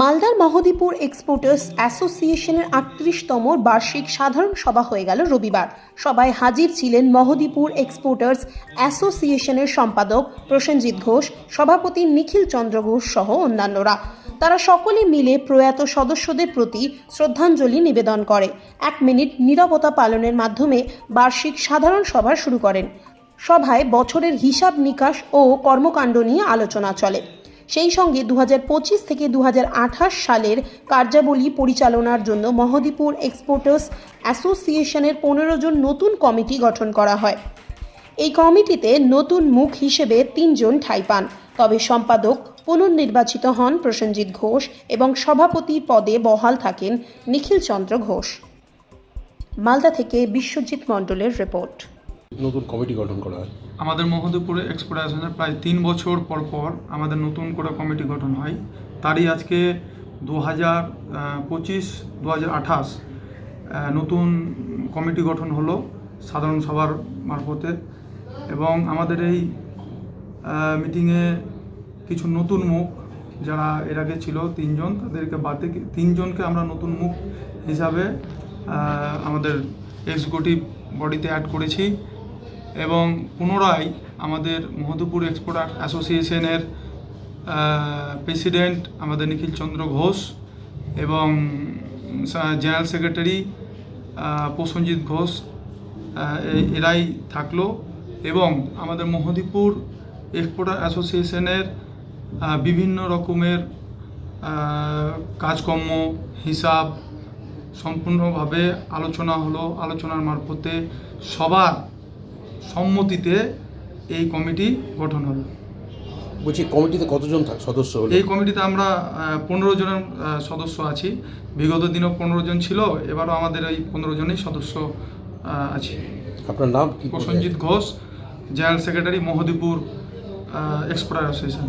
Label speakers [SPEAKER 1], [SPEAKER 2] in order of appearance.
[SPEAKER 1] মালদার মহদীপুর এক্সপোর্টার্স অ্যাসোসিয়েশনের আটত্রিশতম বার্ষিক সাধারণ সভা হয়ে গেল রবিবার। সভায় হাজির ছিলেন মহদীপুর এক্সপোর্টার্স অ্যাসোসিয়েশনের সম্পাদক প্রসেনজিৎ ঘোষ, সভাপতি নিখিল চন্দ্র ঘোষ সহ অন্যান্যরা। তারা সকলে মিলে প্রয়াত সদস্যদের প্রতি শ্রদ্ধাঞ্জলি নিবেদন করে। এক মিনিট নীরবতা পালনের মাধ্যমে বার্ষিক সাধারণ সভা শুরু করেন। সভায় বছরের হিসাব নিকাশ ও কর্মকাণ্ড নিয়ে আলোচনা চলে। সেই সঙ্গে দু হাজার পঁচিশ থেকে দু হাজার আঠাশ সালের কার্যাবলী পরিচালনার জন্য মহদীপুর এক্সপোর্টার্স অ্যাসোসিয়েশনের পনেরো জন নতুন কমিটি গঠন করা হয়। এই কমিটিতে নতুন মুখ হিসেবে তিনজন ঠাঁই পান। তবে সম্পাদক পুনর্নির্বাচিত হন প্রসেনজিৎ ঘোষ এবং সভাপতি পদে বহাল থাকেন নিখিল চন্দ্র ঘোষ। মালদা থেকে বিশ্বজিৎ মণ্ডলের রিপোর্ট।
[SPEAKER 2] নতুন কমিটি গঠন করা হয়।
[SPEAKER 3] আমাদের মহদেবপুরে এক্সপোর্ট প্রায় তিন বছর পর পর আমাদের নতুন করে কমিটি গঠন হয়। তারই আজকে দু হাজার পঁচিশ দু হাজার আঠাশ নতুন কমিটি গঠন হলো সাধারণ সভার মারফতে এবং আমাদের এই মিটিংয়ে কিছু নতুন মুখ যারা এর আগে ছিল তিনজন, তাদেরকে বাদ তিনজনকে আমরা নতুন মুখ হিসাবে আমাদের এক্সিকিউটিভ বডিতে অ্যাড করেছি। এবং পুনরায় আমাদের মধুপুর এক্সপোর্টার অ্যাসোসিয়েশনের প্রেসিডেন্ট আমাদের নিখিল চন্দ্র ঘোষ এবং জেনারেল সেক্রেটারি প্রসঞ্জিৎ ঘোষ এরাই থাকল এবং আমাদের মহদীপুর এক্সপোর্টার অ্যাসোসিয়েশনের বিভিন্ন রকমের কাজকর্ম, হিসাব সম্পূর্ণভাবে আলোচনা হলো, আলোচনার মারফতে সবার সম্মতিতে এই কমিটি গঠন হলো
[SPEAKER 2] বলছি কমিটিতে কতজন থাক- সদস্য হলো?
[SPEAKER 3] এই কমিটিতে আমরা পনেরো জনের সদস্য আছি। বিগত দিনও পনেরো জন ছিল এবারও আমাদের এই পনেরো জনেই সদস্য আছে।
[SPEAKER 2] আপনার নাম কি?
[SPEAKER 3] Prasenjit Ghosh general secretary Mahadipur exporter association.